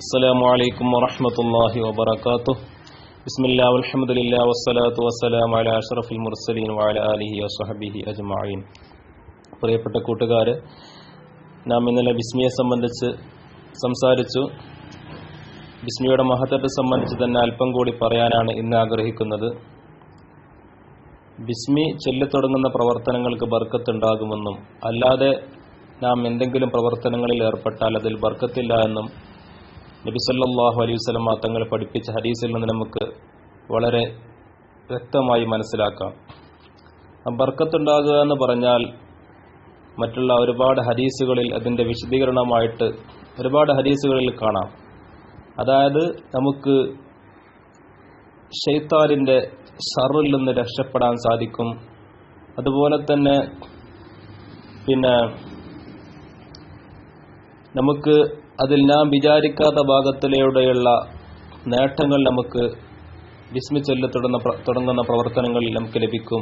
السلام عليكم ورحمة الله وبركاته بسم الله والحمد لله والصلاة والسلام على أشرف المرسلين وعلى آله وصحبه أجمعين പ്രിയപ്പെട്ട കൂട്ടുകാര് നാം ഇന്നലെ ബിസ്മിയെ സംബന്ധിച്ച് സംസാരിച്ചു ബിസ്മിയുടെ മഹത്വത്തെ സംബന്ധിച്ച് തന്നെ അല്പം കൂടി പറയാനാണ് ഇന്ന് ആഗ്രഹിക്കുന്നത് ബിസ്മി ചൊല്ലിത്തുടങ്ങുന്ന പ്രവർത്തനങ്ങൾക്ക് ബർക്കത്തുണ്ടാകുമെന്നും അല്ലാതെ നാം എന്തെങ്കിലും പ്രവർത്തനങ്ങളിൽ ഏർപ്പെട്ടാൽ അതിൽ ബർക്കത്തില്ല എന്നും നബി സല്ലല്ലാഹു അലൈഹി വസല്ലം തങ്ങൾ പഠിപ്പിച്ച ഹദീസിൽ നിന്ന് നമുക്ക് വളരെ വ്യക്തമായി മനസ്സിലാക്കാം. ബർക്കത്തുണ്ടാകുക എന്ന് പറഞ്ഞാൽ മറ്റുള്ള ഒരുപാട് ഹദീസുകളിൽ അതിന്റെ വിശദീകരണമായിട്ട് ഒരുപാട് ഹദീസുകളിൽ കാണാം. അതായത് നമുക്ക് ഷെയ്ത്താലിന്റെ ഷറിൽ നിന്ന് രക്ഷപ്പെടാൻ സാധിക്കും. അതുപോലെ തന്നെ പിന്നെ നമുക്ക് അതിൽ നാം വിചാരിക്കാത്ത ഭാഗത്തിലൂടെയുള്ള നേട്ടങ്ങൾ നമുക്ക് വിസ്മിച്ചൊല്ലി തുടങ്ങുന്ന പ്ര- തുടങ്ങുന്ന പ്രവർത്തനങ്ങളിൽ നമുക്ക് ലഭിക്കും.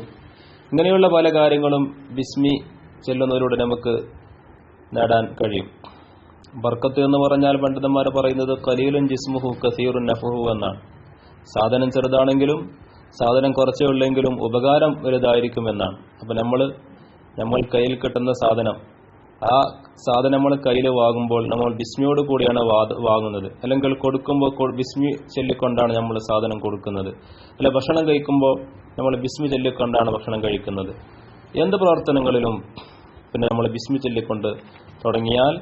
ഇങ്ങനെയുള്ള പല കാര്യങ്ങളും വിസ്മി ചെല്ലുന്നതിലൂടെ നമുക്ക് നേടാൻ കഴിയും. ബർക്കത്ത് എന്ന് പറഞ്ഞാൽ പണ്ഡിതന്മാർ പറയുന്നത് കലീലുൻ ജിസ്മുഹു കസീറുൻ നഫുഹു എന്നാണ്. സാധനം ചെറുതാണെങ്കിലും സാധനം കുറച്ചേ ഉള്ളെങ്കിലും ഉപകാരം വലുതായിരിക്കും എന്നാണ്. അപ്പൊ നമ്മൾ നമ്മൾ കയ്യിൽ കിട്ടുന്ന സാധനം ആ സാധനം നമ്മൾ കയ്യിൽ വാങ്ങുമ്പോൾ നമ്മൾ ബിസ്മിയോട് കൂടിയാണ് വാങ്ങുന്നത്. അല്ലെങ്കിൽ കൊടുക്കുമ്പോൾ ബിസ്മി ചൊല്ലിക്കൊണ്ടാണ് നമ്മൾ സാധനം കൊടുക്കുന്നത്. അല്ല ഭക്ഷണം കഴിക്കുമ്പോൾ നമ്മൾ ബിസ്മി ചൊല്ലിക്കൊണ്ടാണ് ഭക്ഷണം കഴിക്കുന്നത്. എന്ത് പ്രവർത്തനങ്ങളിലും പിന്നെ നമ്മൾ ബിസ്മി ചൊല്ലിക്കൊണ്ട് തുടങ്ങിയാൽ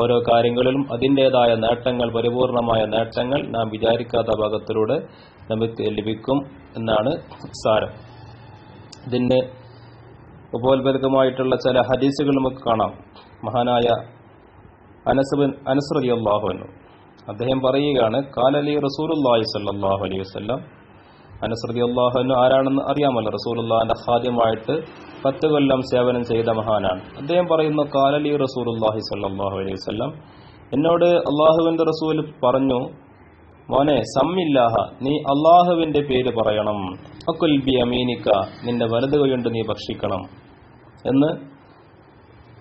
ഓരോ കാര്യങ്ങളിലും അതിന്റെതായ നേട്ടങ്ങൾ പരിപൂർണമായ നേട്ടങ്ങൾ നാം വിചാരിക്കാത്ത ഭാഗത്തിലൂടെ നമുക്ക് ലഭിക്കും എന്നാണ് സാരം. ഇതിന് ഉപോത്ബലകമായിട്ടുള്ള ചില ഹദീസുകൾ നമുക്ക് കാണാം. മഹാനായ അനസബിൻ അനസ് അള്ളാഹുവിനു അദ്ദേഹം പറയുകയാണ് കാലലി റസൂലുല്ലാഹി സല്ലാഹു അലൈഹി വസ്ലം അനസ് റലി അള്ളാഹുനു ആരാണെന്ന് അറിയാമല്ലോ റസൂലുല്ലാഹിന്റെ ഹാദ്യമായിട്ട് പത്ത് കൊല്ലം സേവനം ചെയ്ത മഹാനാണ്. അദ്ദേഹം പറയുന്നു കാലലി റസൂലുല്ലാഹി സല്ലാഹു അലൈഹി വസ്ലം എന്നോട് അള്ളാഹുവിന്റെ റസൂൽ പറഞ്ഞു മോനെ സമ്മില്ലാഹ നീ അള്ളാഹുവിന്റെ പേര് പറയണം. അക്കുൽ ബി അമീനിക്ക നിന്റെ വലത് കൈകൊണ്ട് നീ ഭക്ഷിക്കണം. എന്ന്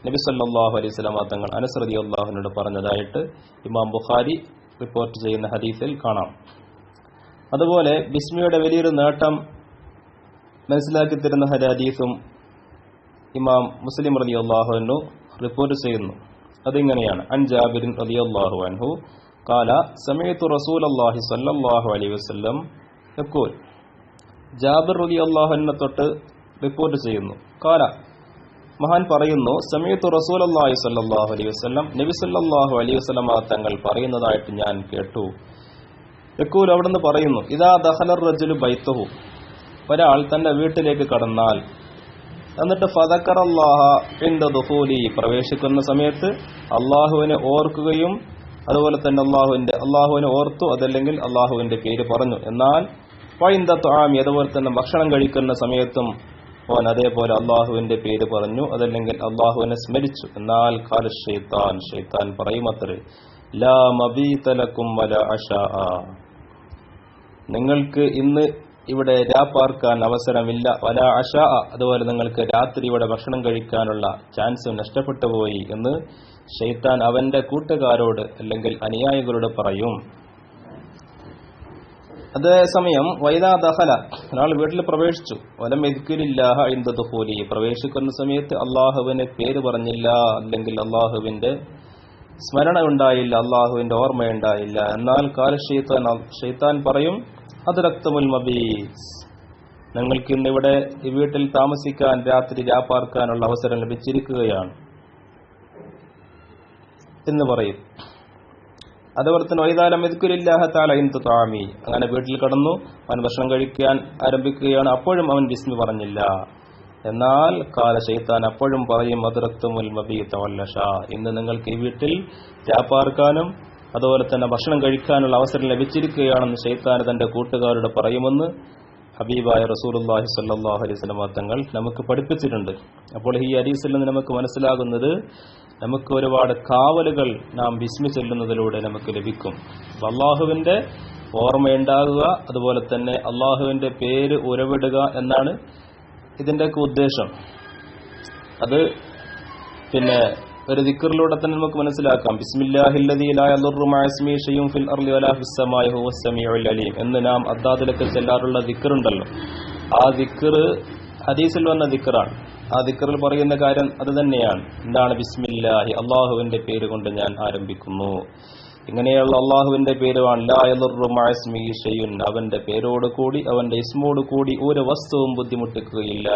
നബി സല്ലാഹു അലൈഹി സ്വലാമ തങ്ങൾ അനുസൃതി അള്ളാഹുവിനോട് പറഞ്ഞതായിട്ട് ഇമാം ബുഖാരി റിപ്പോർട്ട് ചെയ്യുന്ന ഹദീസിൽ കാണാം. അതുപോലെ ബിസ്മിയുടെ വലിയൊരു നേട്ടം മനസ്സിലാക്കി തരുന്ന ഹദീസും ഇമാം മുസ്ലിം റതി അള്ളാഹുവിനു റിപ്പോർട്ട് ചെയ്യുന്നു. അതിങ്ങനെയാണ്. അൻ റതി അള്ളാഹു അൻഹു കാല സമയത്തു റസൂൽ അള്ളാഹി സല്ലാഹു അലൈഹി വസ്ലം യക്കൂൽ. ജാബിർ റലി അള്ളാഹുവിനെ തൊട്ട് റിപ്പോർട്ട് ചെയ്യുന്നു. കാല മഹാൻ പറയുന്നു സമയത്ത് അള്ളാഹി സല്ലാഹു അലൈഹി വസ്ലം നബി സല്ലാഹു അലൈഹി വസ്ലം തങ്ങൾ പറയുന്നതായിട്ട് ഞാൻ കേട്ടു. യക്കൂൽ അവിടുന്ന് പറയുന്നു ഇതാ ദഹലർ റജുലു ബൈത്തഹു. ഒരാൾ തന്റെ വീട്ടിലേക്ക് കടന്നാൽ എന്നിട്ട് ഫതക്കർ അള്ളാഹ എന്റെ ദുഹൂലി പ്രവേശിക്കുന്ന സമയത്ത് അള്ളാഹുവിനെ ഓർക്കുകയും അതുപോലെ തന്നെ അള്ളാഹുവിന്റെ അള്ളാഹുവിനെ ഓർത്തു അതല്ലെങ്കിൽ അള്ളാഹുവിന്റെ പേര് പറഞ്ഞു. എന്നാൽ വൈന്ദത്ത് ആമി അതുപോലെ തന്നെ ഭക്ഷണം കഴിക്കുന്ന സമയത്തും ഓൻ അതേപോലെ അള്ളാഹുവിന്റെ പേര് പറഞ്ഞു. അതല്ലെങ്കിൽ അള്ളാഹുവിനെ സ്മരിച്ചു. എന്നാൽ കാല ഷെയ്ത്താൻ ഷെയ്ത്താൻ പറയുമത്രേ ലാ നിങ്ങൾക്ക് ഇന്ന് ഇവിടെ രാപ്പാർക്കാൻ അവസരമില്ല. വല അഷ അതുപോലെ നിങ്ങൾക്ക് രാത്രി ഇവിടെ ഭക്ഷണം കഴിക്കാനുള്ള ചാൻസ് നഷ്ടപ്പെട്ടു പോയി എന്ന് ഷെയ്ത്താൻ അവന്റെ കൂട്ടുകാരോട് അല്ലെങ്കിൽ അനുയായികളോട് പറയും. അതേസമയം വൈദാ ദഹല ഒരാൾ വീട്ടിൽ പ്രവേശിച്ചു. വലം എതുക്കില്ലാഹ ഇന്ദുഹൂലി പ്രവേശിക്കുന്ന സമയത്ത് അള്ളാഹുവിന്റെ പേര് പറഞ്ഞില്ല. അല്ലെങ്കിൽ അള്ളാഹുവിന്റെ സ്മരണ ഉണ്ടായില്ല അള്ളാഹുവിന്റെ ഓർമ്മയുണ്ടായില്ല. എന്നാൽ കാല ഷെയ്ത്താൻ പറയും അത് രക്തമുൽ മബീസ്. നിങ്ങൾക്ക് ഇന്നിവിടെ ഈ വീട്ടിൽ താമസിക്കാൻ രാത്രി രാപ്പാർക്കാനുള്ള അവസരം ലഭിച്ചിരിക്കുകയാണ്. എന്ന് പറയും. അതുപോലെ തന്നെ വൈതാലം എതുക്കുലില്ലാഹ തുതാമി താമി അങ്ങനെ വീട്ടിൽ കടന്നു അവൻ ഭക്ഷണം കഴിക്കാൻ ആരംഭിക്കുകയാണ്. അപ്പോഴും അവൻ ബിസ്മി പറഞ്ഞില്ല. എന്നാൽ കാല ശൈത്താൻ അപ്പോഴും പറയും മധുരത്തുമുൽ മബീത്ത വല്ലഷ ഇന്ന് നിങ്ങൾക്ക് ഈ വീട്ടിൽ രാപ്പാർക്കാനും അതുപോലെ തന്നെ ഭക്ഷണം കഴിക്കാനുള്ള അവസരം ലഭിച്ചിരിക്കുകയാണെന്ന് ഷെയ്ത്താൻ തന്റെ കൂട്ടുകാരോട് പറയുമെന്ന് ഹബീബായ റസൂലുല്ലാഹി സല്ലാഹു അലൈഹി സ്വലമ തങ്ങൾ നമുക്ക് പഠിപ്പിച്ചിട്ടുണ്ട്. അപ്പോൾ ഈ അരീസിൽ നിന്ന് നമുക്ക് മനസ്സിലാകുന്നത് നമുക്ക് ഒരുപാട് കാവലുകൾ നാം വിസ്മി ചെല്ലുന്നതിലൂടെ നമുക്ക് ലഭിക്കും. അള്ളാഹുവിന്റെ ഓർമ്മയുണ്ടാകുക അതുപോലെ തന്നെ അള്ളാഹുവിന്റെ പേര് ഉരവിടുക എന്നാണ് ഇതിന്റെയൊക്കെ ഉദ്ദേശം. അത് പിന്നെ ഒരു ദിക്കറിലൂടെ തന്നെ നമുക്ക് മനസ്സിലാക്കാം. ബിസ്മില്ലാഹില്ലദീ ലാ യദുറു മഅ ഫിൽ അർളി വലാ ഫിസ് സമാഇ അലീം എന്ന് നാം അദ്ദാദിലൊക്കെ ചെല്ലാറുള്ള ദിക്കറുണ്ടല്ലോ ആ ദിക്കർ ഹദീസിൽ വന്ന ദിക്കറാണ് ആ ദിക്കറിൽ പറയുന്ന കാര്യം അത് തന്നെയാണ്. എന്താണ്? ബിസ്മില്ലാഹി. അള്ളാഹുവിന്റെ പേര് കൊണ്ട് ഞാൻ ആരംഭിക്കുന്നു. ഇങ്ങനെയുള്ള അള്ളാഹുവിന്റെ പേരുമാണ് അവന്റെ പേരോട് കൂടി അവന്റെ ഇസ്മോട് കൂടി ഒരു വസ്തുവും ബുദ്ധിമുട്ടിക്കുകയില്ല.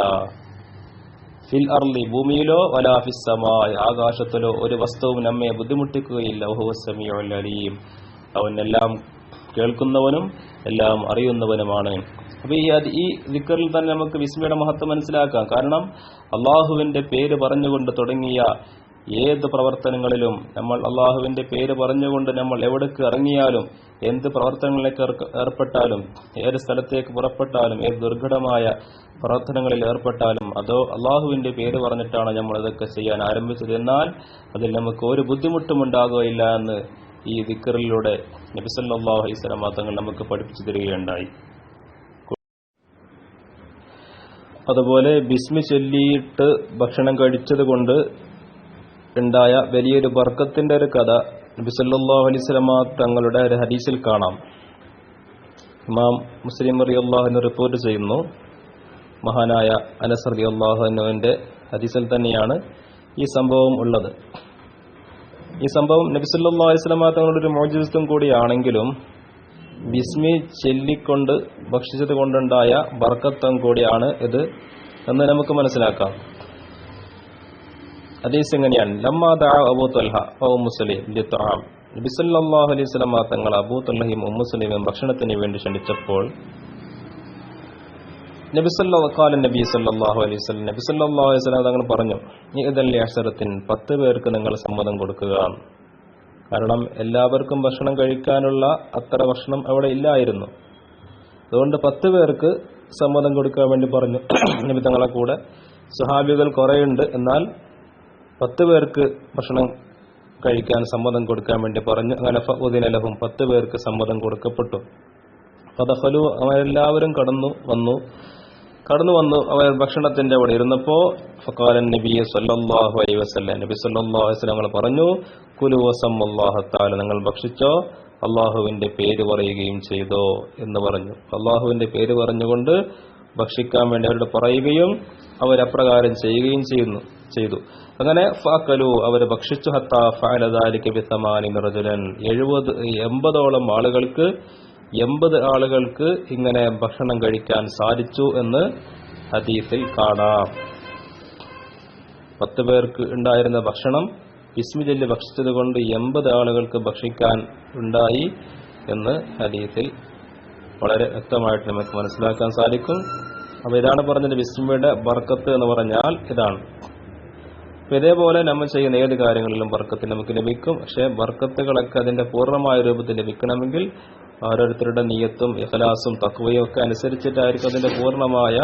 ഫിൽ അർലി ഭൂമിയിലോ വലാഫിസമായ ഫിസ് ആകാശത്തിലോ ഒരു വസ്തുവും നമ്മെ ബുദ്ധിമുട്ടിക്കുകയില്ല. ഓഹോ സമീഉൽ അലീം. അവൻ എല്ലാം കേൾക്കുന്നവനും എല്ലാം അറിയുന്നവനുമാണ്. അപ്പൊ ഈ അത് ഈ ദിക്കറിൽ തന്നെ നമുക്ക് വിസ്മയുടെ മഹത്വം മനസ്സിലാക്കാം. കാരണം അള്ളാഹുവിന്റെ പേര് പറഞ്ഞുകൊണ്ട് തുടങ്ങിയ ഏത് പ്രവർത്തനങ്ങളിലും നമ്മൾ അള്ളാഹുവിന്റെ പേര് പറഞ്ഞുകൊണ്ട് നമ്മൾ എവിടേക്ക് ഇറങ്ങിയാലും എന്ത് പ്രവർത്തനങ്ങളിലേക്ക് ഏർപ്പെട്ടാലും ഏത് സ്ഥലത്തേക്ക് പുറപ്പെട്ടാലും ഏത് ദുർഘടമായ പ്രവർത്തനങ്ങളിൽ ഏർപ്പെട്ടാലും അതോ അള്ളാഹുവിന്റെ പേര് പറഞ്ഞിട്ടാണ് നമ്മൾ ഇതൊക്കെ ചെയ്യാൻ ആരംഭിച്ചത്. എന്നാൽ അതിൽ നമുക്ക് ഒരു ബുദ്ധിമുട്ടും ഉണ്ടാകുകയില്ല എന്ന് ഈ ദിക്കറിലൂടെ നബിസല്ലാഹു അലൈസ് തങ്ങൾ നമുക്ക് പഠിപ്പിച്ചു തരികയുണ്ടായി. അതുപോലെ ബിസ്മി ചൊല്ലിയിട്ട് ഭക്ഷണം കഴിച്ചത് കൊണ്ട് ഉണ്ടായ വലിയൊരു ബർക്കത്തിന്റെ ഒരു കഥ നബി സല്ലല്ലാഹു അലൈഹി തങ്ങളുടെ ഒരു ഹദീസിൽ കാണാം. ഇമാം മുസ്ലിം റളിയല്ലാഹു റിപ്പോർട്ട് ചെയ്യുന്നു. മഹാനായ അനസ് റളിയല്ലാഹുവിന്റെ ഹദീസിൽ തന്നെയാണ് ഈ സംഭവം ഉള്ളത്. ഈ സംഭവം നബി സല്ലല്ലാഹു അലൈഹി തങ്ങളുടെ ഒരു മോചിതത്വം കൂടിയാണെങ്കിലും ബിസ്മി ചൊല്ലിക്കൊണ്ട് ഭക്ഷിച്ചത് കൊണ്ടുണ്ടായ ബർക്കത്വം കൂടിയാണ് ഇത് എന്ന് നമുക്ക് മനസ്സിലാക്കാം. അതീസ് എങ്ങനെയാണ്? ലമ്മാ ദഅ അബൂ തൽഹ അലൈഹി തങ്ങൾ അബൂ സലീമും ഭക്ഷണത്തിന് വേണ്ടി ക്ഷണിച്ചപ്പോൾ നബി സല്ലല്ലാഹു ഖാല നബി അലൈഹി അലൈഹി തങ്ങൾ പറഞ്ഞു ഇദൽ അസറത്തിൻ പത്ത് പേർക്ക് നിങ്ങൾ സമ്മതം കൊടുക്കുക. കാരണം എല്ലാവർക്കും ഭക്ഷണം കഴിക്കാനുള്ള അത്ര ഭക്ഷണം അവിടെ ഇല്ലായിരുന്നു. അതുകൊണ്ട് പത്ത് പേർക്ക് സമ്മതം കൊടുക്കാൻ വേണ്ടി പറഞ്ഞു. നിമിത്തങ്ങളെ തങ്ങളെ കൂടെ സ്വഹാബികൾ കുറേയുണ്ട്. എന്നാൽ പത്ത് പേർക്ക് ഭക്ഷണം കഴിക്കാൻ സമ്മതം കൊടുക്കാൻ വേണ്ടി പറഞ്ഞു. അങ്ങനെ ഫുദിനലഹും പത്ത് പേർക്ക് സമ്മതം കൊടുക്കപ്പെട്ടു. അതഫലു അവരെല്ലാവരും കടന്നു വന്നു. കടന്നു വന്നു അവർ ഭക്ഷണത്തിന്റെ അവിടെ ഇരുന്നപ്പോ ഫക്കാലൻ നബി സല്ലല്ലാഹു അലൈഹി വസല്ലം നബി അലൈഹി വസല്ലം പറഞ്ഞു കുലു വസമ്മല്ലാഹു തആല നിങ്ങൾ ഭക്ഷിച്ചോ അള്ളാഹുവിന്റെ പേര് പറയുകയും ചെയ്തോ എന്ന് പറഞ്ഞു. അള്ളാഹുവിന്റെ പേര് പറഞ്ഞുകൊണ്ട് ഭക്ഷിക്കാൻ വേണ്ടി അവരോട് പറയുകയും അവരപ്രകാരം ചെയ്യുകയും ചെയ്യുന്നു ചെയ്തു. അങ്ങനെ ഫാക്കലു അവർ ഭക്ഷിച്ചു ഹത്താ ഫഅലദാലിക ബിസമാനി നിറജുലൻ എഴുപത് എൺപതോളം ആളുകൾക്ക് എൺപത് ആളുകൾക്ക് ഇങ്ങനെ ഭക്ഷണം കഴിക്കാൻ സാധിച്ചു എന്ന് ഹദീസിൽ കാണാം. പത്ത് പേർക്ക് ഉണ്ടായിരുന്ന ഭക്ഷണം ഇസ്മിജൽ ഭക്ഷിച്ചത് കൊണ്ട് എൺപത് ആളുകൾക്ക് ഭക്ഷിക്കാൻ ഉണ്ടായി എന്ന് ഹദീസിൽ വളരെ വ്യക്തമായിട്ട് നമുക്ക് മനസ്സിലാക്കാൻ സാധിക്കും. അപ്പൊ ഇതാണ് പറഞ്ഞത് വിസ്മയുടെ ബർക്കത്ത് എന്ന് പറഞ്ഞാൽ ഇതാണ്. ഇതേപോലെ നമ്മൾ ചെയ്യുന്ന ഏത് കാര്യങ്ങളിലും ബർക്കത്ത് നമുക്ക് ലഭിക്കും. പക്ഷെ ബർക്കത്തുകളൊക്കെ അതിന്റെ പൂർണമായ രൂപത്തിൽ ലഭിക്കണമെങ്കിൽ ഓരോരുത്തരുടെ നീയത്തും ഇഖലാസും തക്വയും ഒക്കെ അനുസരിച്ചിട്ടായിരിക്കും അതിന്റെ പൂർണമായ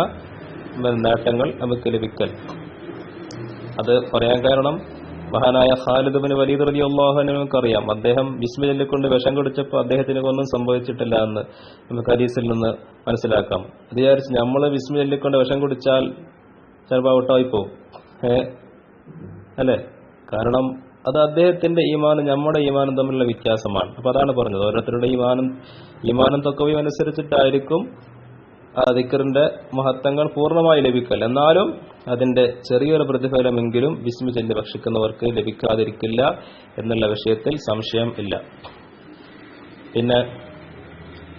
നേട്ടങ്ങൾ നമുക്ക് ലഭിക്കൽ. അത് പറയാൻ കാരണം മഹാനായ ഖാലിദ് ബിൻ വലീദ് റലി അള്ളാഹുവിനെ നമുക്കറിയാം. അദ്ദേഹം വിസ്മി ചൊല്ലിക്കൊണ്ട് വിഷം കുടിച്ചപ്പോൾ അദ്ദേഹത്തിന് ഒന്നും സംഭവിച്ചിട്ടില്ല എന്ന് നമുക്ക് ഹദീസിൽ നിന്ന് മനസ്സിലാക്കാം. അത് വിചാരിച്ച് നമ്മൾ വിസ്മി ചൊല്ലിക്കൊണ്ട് വിഷം കുടിച്ചാൽ ചിലപ്പോൾ ഔട്ടായി പോകും ഏ? അല്ലേ? കാരണം അത് അദ്ദേഹത്തിന്റെ ഈമാനും നമ്മുടെ ഈമാനും തമ്മിലുള്ള വ്യത്യാസമാണ്. അപ്പൊ അതാണ് പറഞ്ഞത്. ഓരോരുത്തരുടെ ഈമാനും ഈമാനും തൊക്കവും അനുസരിച്ചിട്ടായിരിക്കും ആ ദിക്കറിന്റെ മഹത്വങ്ങൾ പൂർണമായി ലഭിക്കൽ. എന്നാലും അതിന്റെ ചെറിയൊരു പ്രതിഫലമെങ്കിലും വിസ്മി ചെല്ലി ഭക്ഷിക്കുന്നവർക്ക് ലഭിക്കാതിരിക്കില്ല എന്നുള്ള വിഷയത്തിൽ സംശയം ഇല്ല. പിന്നെ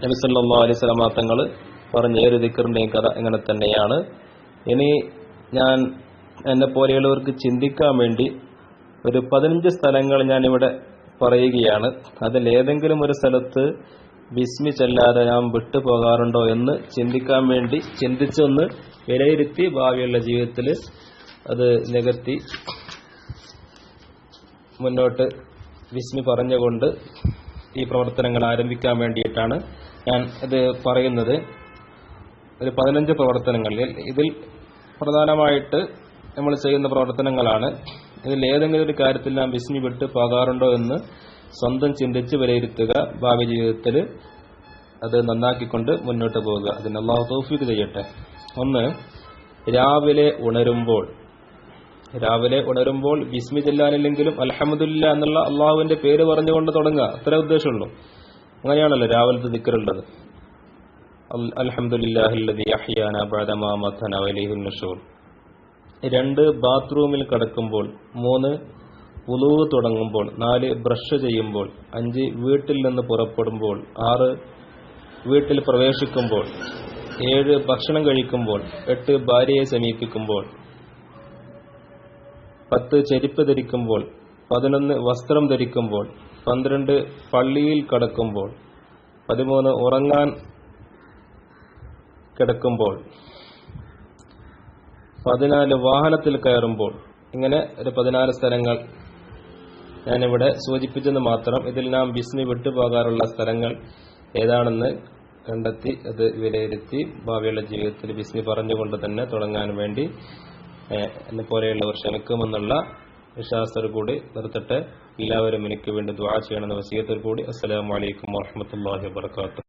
നബിസല്ലാ അലൈഹി തങ്ങൾ പറഞ്ഞ ഏത് ദിക്കറിന്റെയും കഥ ഇങ്ങനെ തന്നെയാണ്. ഇനി ഞാൻ എന്നെ പോലെയുള്ളവർക്ക് ചിന്തിക്കാൻ വേണ്ടി ഒരു പതിനഞ്ച് സ്ഥലങ്ങൾ ഞാനിവിടെ പറയുകയാണ്. അതിൽ ഏതെങ്കിലും ഒരു സ്ഥലത്ത് ബിസ്മി ചെല്ലാതെ ഞാൻ വിട്ടുപോകാറുണ്ടോ എന്ന് ചിന്തിക്കാൻ വേണ്ടി ചിന്തിച്ചൊന്ന് വിലയിരുത്തി ഭാവിയുള്ള ജീവിതത്തിൽ അത് നികത്തി മുന്നോട്ട് വിസ്മി പറഞ്ഞുകൊണ്ട് ഈ പ്രവർത്തനങ്ങൾ ആരംഭിക്കാൻ വേണ്ടിയിട്ടാണ് ഞാൻ ഇത് പറയുന്നത്. ഒരു പതിനഞ്ച് പ്രവർത്തനങ്ങളിൽ ഇതിൽ പ്രധാനമായിട്ട് നമ്മൾ ചെയ്യുന്ന പ്രവർത്തനങ്ങളാണ് ഇതിൽ ഏതെങ്കിലും ഒരു കാര്യത്തിൽ നാം വിസ്മി വിട്ട് പോകാറുണ്ടോ എന്ന് സ്വന്തം ചിന്തിച്ച് വിലയിരുത്തുക ഭാവി ജീവിതത്തിൽ അത് നന്നാക്കിക്കൊണ്ട് മുന്നോട്ട് പോവുക അതിന് അള്ളാഹു തോഫിക്ക് ചെയ്യട്ടെ. ഒന്ന് രാവിലെ ഉണരുമ്പോൾ. രാവിലെ ഉണരുമ്പോൾ ബിസ്മി ചെല്ലാനില്ലെങ്കിലും അലഹമ്മദില്ല എന്നുള്ള അള്ളാഹുവിന്റെ പേര് പറഞ്ഞുകൊണ്ട് തുടങ്ങുക. അത്ര ഉദ്ദേശമുള്ളൂ. അങ്ങനെയാണല്ലോ രാവിലത്തെ ദിക്കറുള്ളത് അൽഹംദുലില്ലാഹില്ലദി അഹിയാന ബഅദമാ മഥന വലൈഹിൻ നുശൂർ രണ്ട് ബാത്റൂമിൽ കടക്കുമ്പോൾ മൂന്ന് ഉളുവ് തുടങ്ങുമ്പോൾ നാല് ബ്രഷ് ചെയ്യുമ്പോൾ അഞ്ച് വീട്ടിൽ നിന്ന് പുറപ്പെടുമ്പോൾ ആറ് വീട്ടിൽ പ്രവേശിക്കുമ്പോൾ ഏഴ് ഭക്ഷണം കഴിക്കുമ്പോൾ എട്ട് ഭാര്യയെ സമീപിക്കുമ്പോൾ പത്ത് ചെരുപ്പ് ധരിക്കുമ്പോൾ പതിനൊന്ന് വസ്ത്രം ധരിക്കുമ്പോൾ പന്ത്രണ്ട് പള്ളിയിൽ കടക്കുമ്പോൾ പതിമൂന്ന് ഉറങ്ങാൻ കിടക്കുമ്പോൾ പതിനാല് വാഹനത്തിൽ കയറുമ്പോൾ ഇങ്ങനെ ഒരു പതിനാല് സ്ഥലങ്ങൾ ഞാനിവിടെ സൂചിപ്പിച്ചെന്ന് മാത്രം ഇതിൽ നാം ബിസ്മി വിട്ടുപോകാറുള്ള സ്ഥലങ്ങൾ ഏതാണെന്ന് കണ്ടെത്തി അത് വിലയിരുത്തി ഭാവിയുള്ള ജീവിതത്തിൽ ബിസ്മി പറഞ്ഞുകൊണ്ട് തന്നെ തുടങ്ങാൻ വേണ്ടി എന്നെ പോലെയുള്ളവർ ശ്രമിക്കുമെന്നുള്ള വിശ്വാസത്തോടു കൂടി നിർത്തിട്ട്. എല്ലാവരും എനിക്ക് വേണ്ടി ദ്വാ ചെയ്യണമെന്ന വസീയത്തോടു കൂടി. അസ്സലാമു അലൈക്കും വറഹ്മത്തുള്ളാഹി വബറകാതുഹു.